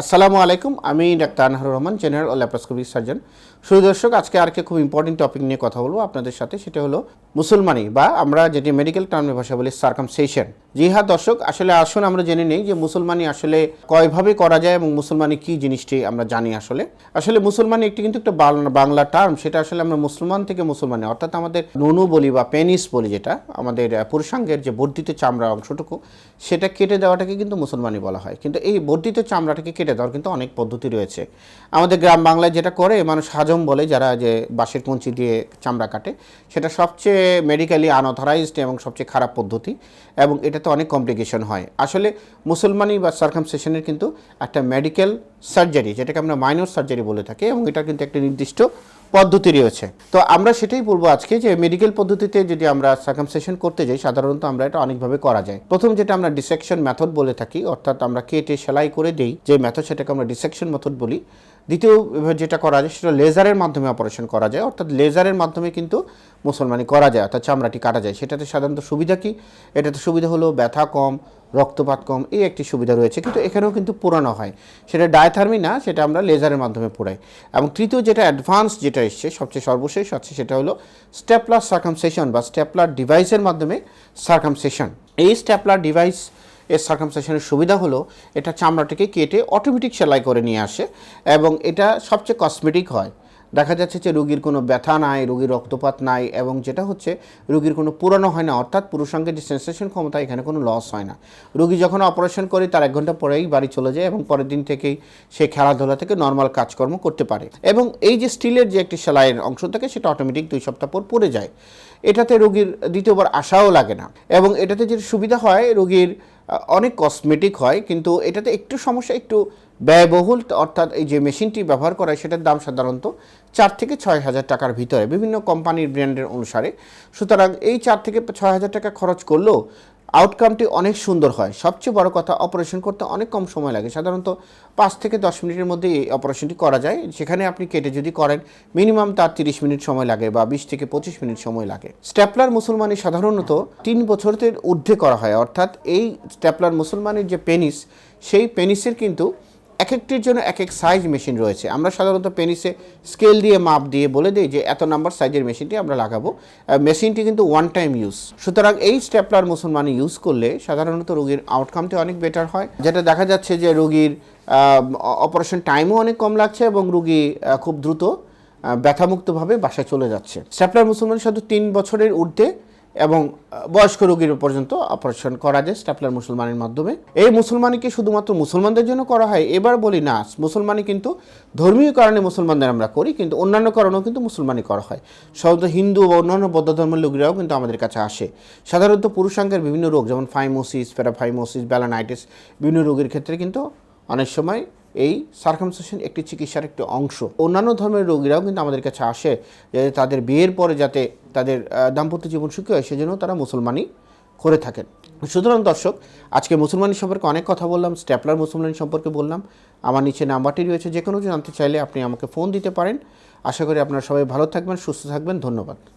আসসালামু আলাইকুম, আমি ডাক্তার আনহার রহমান জেনারেল ও ল্যাপ্রোস্কোপিক সার্জন সুদর্শক দর্শক, আজকে আর খুব ইম্পর্টেন্ট টপিক নিয়ে কথা বলব আপনাদের সাথে, সেটা হলো মুসলমানি বা আমরা যেটি মেডিকেল টার্মের ভাষা বলি সার্কামসেশন জি হ্যাঁ দর্শক, আসলে আসুন আমরা জেনে নিই যে মুসলমানি আসলে কয়ভাবে করা যায় এবং মুসলমানি কি জিনিসটি আমরা জানি আসলে। আসলে মুসলমানি একটি কিন্তু একটা বাংলা- টার্ম সেটা আসলে আমরা মুসলমান থেকে মুসলমানি, অর্থাৎ আমাদের নুনু বলি বা পেনিস বলি যেটা, আমাদের পুরুষাঙ্গের যে বর্ধিত চামড়া অংশটুকু, সেটা কেটে দেওয়াটাকে কিন্তু মুসলমানি বলা হয়। কিন্তু এই বর্ধিত চামড়াটাকে কেটে দেওয়ার কিন্তু অনেক পদ্ধতি রয়েছে। আমাদের গ্রাম বাংলায় যেটা করে, মানুষ হাজম বলে, যারা যে বাঁশের কঞ্চি দিয়ে চামড়া কাটে, সেটা সবচেয়ে মেডিকেলি আনঅথরাইজড এবং সবচেয়ে খারাপ পদ্ধতি এবং এটাতে অনেক কমপ্লিকেশন হয়। আসলে মুসলমানি বা সার্কামসেশনের কিন্তু একটা মেডিকেল সার্জারি যেটাকে আমরা মাইনর সার্জারি বলে থাকি, এবং এটা কিন্তু একটা নির্দিষ্ট পদ্ধতি রয়েছে। তো আমরা সেটাই বলব আজকে যে মেডিকেল পদ্ধতিতে যদি আমরা সার্কামসেশন করতে যাই, সাধারণত আমরা এটা অনেকভাবে করা যায়। প্রথম যেটা আমরা ডিসেকশন মেথড বলে থাকি, অর্থাৎ আমরা কেটে সেলাই করে দেই, যে মেথড সেটাকে আমরা ডিসেকশন মেথড বলি। দ্বিতীয় যেটা করা যায়, সেটা লেজারের মাধ্যমে অপারেশন করা যায়। অর্থাৎ লেজারের মাধ্যমে কিন্তু মুসলমানি করা যায়, অর্থাৎ চামড়াটি কাটা যায়। সেটাতে সাধারণত সুবিধা কি? এটাতে সুবিধা হলো ব্যথা কম রক্তপাত কম, এই একটি সুবিধা রয়েছে। কিন্তু এখানেও কিন্তু পোড়ানো হয়। সেটা ডায়াথার্মি না সেটা আমরা লেজারের মাধ্যমে পোড়াই। এবং তৃতীয় যেটা অ্যাডভান্স যেটা এসছে, সবচেয়ে সর্বশেষ আছে সেটা হলো স্টেপলার সার্কামসেশন বা স্টেপলার ডিভাইসের মাধ্যমে সার্কামসেশন এই স্টেপলার ডিভাইস এর সার্কামসেশনের সুবিধা হলো, এটা চামড়াটাকে কেটে অটোমেটিক সেলাই করে নিয়ে আসে এবং এটা সবচেয়ে কসমেটিক হয়। দেখা যাচ্ছে যে রোগীর কোনো ব্যথা নাই, রুগীর রক্তপাত নাই এবং যেটা হচ্ছে রুগীর কোনো পুরানো হয় না, অর্থাৎ পুরুষাঙ্গের যে সেন্সেশন ক্ষমতা, এখানে কোনো লস হয় না। রুগী যখন অপারেশন করে, তার এক ঘণ্টা পরেই বাড়ি চলে যায় এবং পরের দিন থেকেই সে খেলাধুলা থেকে নর্মাল কাজকর্ম করতে পারে। এবং এই যে স্টিলের যে একটি সেলাইয়ের অংশ থাকে, সেটা অটোমেটিক দুই সপ্তাহ পর পড়ে যায়। এটাতে রোগীর দ্বিতীয়বার আশাও লাগে না। এবং এটাতে যেটা সুবিধা হয়, রোগীর অনেক কসমেটিক হয়, কিন্তু এটাতে একটু সমস্যা, একটু ব্যয়বহুল, অর্থাৎ এই যে মেশিনটি ব্যবহার করা হয় সেটার দাম সাধারণত চার থেকে ছয় হাজার টাকার ভিতরে, বিভিন্ন কোম্পানির ব্র্যান্ডের অনুসারে। সুতরাং এই চার থেকে ছয় হাজার টাকা খরচ করলেও আউটকামটি অনেক সুন্দর হয়। সবচেয়ে বড় কথা অপারেশন করতে অনেক কম সময় লাগে। সাধারণত পাঁচ থেকে দশ মিনিটের মধ্যে এই অপারেশনটি করা যায়। সেখানে আপনি কেটে যদি করেন মিনিমাম তার তিরিশ মিনিট সময় লাগে বা বিশ থেকে পঁচিশ মিনিট সময় লাগে। স্ট্যাপলার মুসলমানি সাধারণত তিন বছরের ঊর্ধ্বে করা হয়। অর্থাৎ এই স্ট্যাপলার মুসলমানের যে পেনিস সেই পেনিসের কিন্তু এক একটির জন্য এক এক সাইজ মেশিন রয়েছে। আমরা সাধারণত পেনিসে স্কেল দিয়ে মাপ দিয়ে বলে দিই যে এত নাম্বার সাইজের মেশিনটি আমরা লাগাবো। মেশিনটি কিন্তু ওয়ান টাইম ইউজ সুতরাং এই স্টেপলার মুসলমানি ইউজ করলে সাধারণত রোগীর আউটকামটি অনেক বেটার হয়। যেটা দেখা যাচ্ছে যে রোগীর অপারেশন টাইমও অনেক কম লাগছে এবং রোগী খুব দ্রুত ব্যথামুক্তভাবে বাসায় চলে যাচ্ছে। স্ট্যাপলার মুসলমান শুধু তিন বছরের ঊর্ধ্বে এবং বয়স্ক রোগীর পর্যন্ত অপারেশন করা যায় স্ট্যাপলার মুসলমানের মাধ্যমে। এই মুসলমানিকে শুধুমাত্র মুসলমানদের জন্য করা হয়, এবার বলি না মুসলমানি কিন্তু ধর্মীয় কারণে মুসলমানদের আমরা করি, কিন্তু অন্যান্য কারণেও কিন্তু মুসলমানি করা হয়। সাধারণত হিন্দু বা অন্যান্য বৌদ্ধ ধর্মের লোকেরাও কিন্তু আমাদের কাছে আসে। সাধারণত পুরুষাঙ্গের বিভিন্ন রোগ, যেমন ফাইমোসিস, প্যারাফাইমোসিস, ব্যালানাইটিস, বিভিন্ন রোগের ক্ষেত্রে কিন্তু অনেক সময় এই সার্কামসেশন একটি চিকিৎসার একটি অংশ। অন্যান্য ধর্মের রোগীরাও কিন্তু আমাদের কাছে আসে যাতে তাদের বিয়ের পরে যাতে তাদের দাম্পত্য জীবন সুখী হয়, সেজন্য তারা মুসলমানি করে থাকেন। সুতরাং দর্শক, আজকে মুসলমানি সম্পর্কে অনেক কথা বললাম স্ট্যাপলার মুসলমানি সম্পর্কে বললাম। আমার নিচে নাম্বারটি রয়েছে যে কোনো জানতে চাইলে আপনি আমাকে ফোন দিতে পারেন। আশা করি আপনারা সবাই ভালো থাকবেন, সুস্থ থাকবেন, ধন্যবাদ।